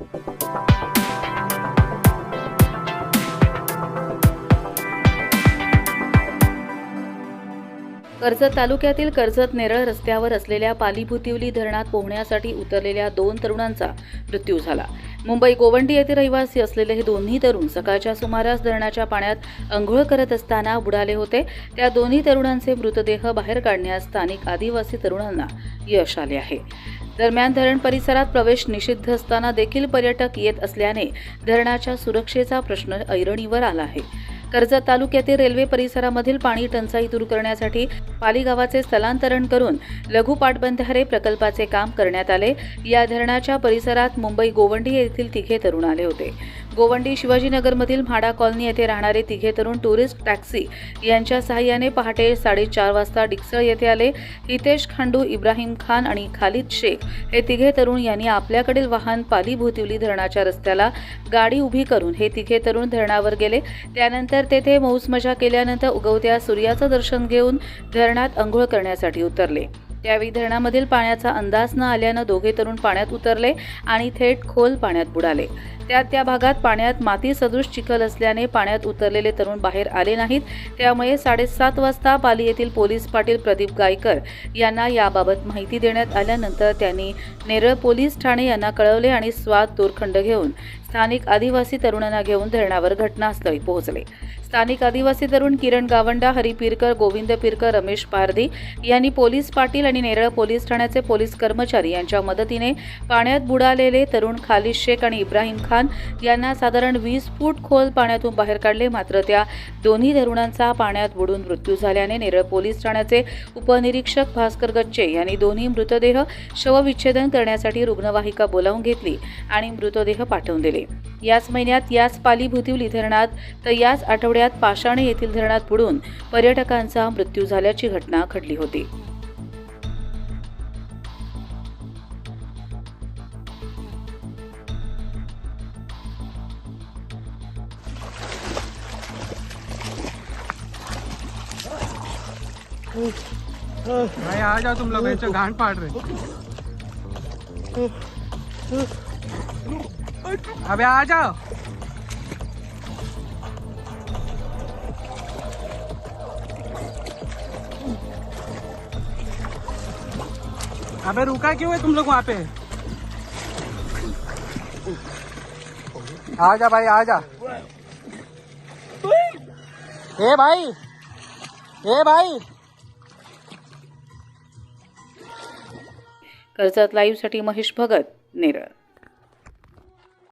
Thank you. Karjat तालुक्यातील कर्जत नेरळ रस्त्यावर असलेल्या पालीभुतिवली धरणात पोहण्यासाठी उतरलेल्या दोन तरुणांचा मृत्यू झाला. मुंबई गोवंडी येथे रहिवासी असलेले हे दोन्ही तरुण सकाळच्या सुमारास धरणाच्या पाण्यात अंघोळ करत असताना बुडाले होते. त्या दोन्ही तरुणांचे मृतदेह बाहेर काढण्यास स्थानिक आदिवासी तरुणांना यश आले आहे. दरम्यान धरण परिसरात प्रवेश निषिद्ध असताना देखील पर्यटक येत असल्याने धरणाच्या सुरक्षेचा प्रश्न ऐरणीवर आला आहे. कर्जत तालुक्यातील रेल्वे परिसरामधील पाणी टंचाई दूर करण्यासाठी पाली गावाचे स्थलांतरण करून लघु पाटबंधारे प्रकल्पाचे काम करण्यात आले. या धरणाच्या परिसरात मुंबई गोवंडी येथील तिघे तरुण आले होते. गोवंडी शिवाजीनगरमधील म्हाडा कॉलनी येथे राहणारे तिघे तरुण टुरिस्ट टॅक्सी यांच्या सहाय्याने पहाटे साडेचार वाजता डिक्सळ येथे आले. हितेश खांडू इब्राहिम खान आणि खालिद शेख हे तिघे तरुण यांनी आपल्याकडील वाहन पाली भोतिवली धरणाच्या रस्त्याला गाडी उभी करून हे तिघे तरुण धरणावर गेले. त्यानंतर तेथे मौज मजा केल्यानंतर उगवत्या सूर्याचं दर्शन घेऊन धरणात अंघोळ करण्यासाठी उतरले. त्यावेळी धरणामधील पाण्याचा अंदाज न आल्यानं दोघे तरुण पाण्यात उतरले आणि थेट खोल पाण्यात बुडाले. त्यात त्या भागात पाण्यात माती सदृश चिखल असल्याने पाण्यात उतरलेले तरुण बाहेर आले नाहीत. त्यामुळे साडेसात वाजता पाली येथील पोलीस पाटील प्रदीप गायकर यांना याबाबत माहिती देण्यात आल्यानंतर त्यांनी नेरळ पोलीस ठाणे यांना कळवले आणि स्वाद दोरखंड घेऊन स्थानिक आदिवासी तरुणांना घेऊन धरणावर घटनास्थळी पोहोचले. स्थानिक आदिवासी तरुण किरण गावंडा हरी पिरकर गोविंद पिरकर रमेश पारधी यांनी पोलीस पाटील आणि नेरळ पोलीस ठाण्याचे पोलीस कर्मचारी यांच्या मदतीने पाण्यात बुडालेले तरुण खालिद शेख आणि इब्राहिम खान यांना साधारण वीस फूट खोल पाण्यातून बाहेर काढले. मात्र त्या दोन्ही तरुणांचा पाण्यात बुडून मृत्यू झाल्याने नेरळ पोलीस ठाण्याचे उपनिरीक्षक भास्कर गच्चे यांनी दोन्ही मृतदेह शवविच्छेदन करण्यासाठी रुग्णवाहिका बोलावून घेतली आणि मृतदेह पाठवून दिले. याच महिन्यात याच पाली भुतिवली धरणात तर याच आठवड्यात पाषाणे येथील धरणात बुडून पर्यटकांचा मृत्यू झाल्याची घटना घडली होती. आ जाओ तुम लोग ऐसे पाड़ रहे अबे आ जाओ। अबे रुका क्यों है तुम लोग वहाँ पे? आ जा भाई, आ जा। ए भाई ए भाई। कर्जत लाईव्हसाठी महेश भगत, नेरळ.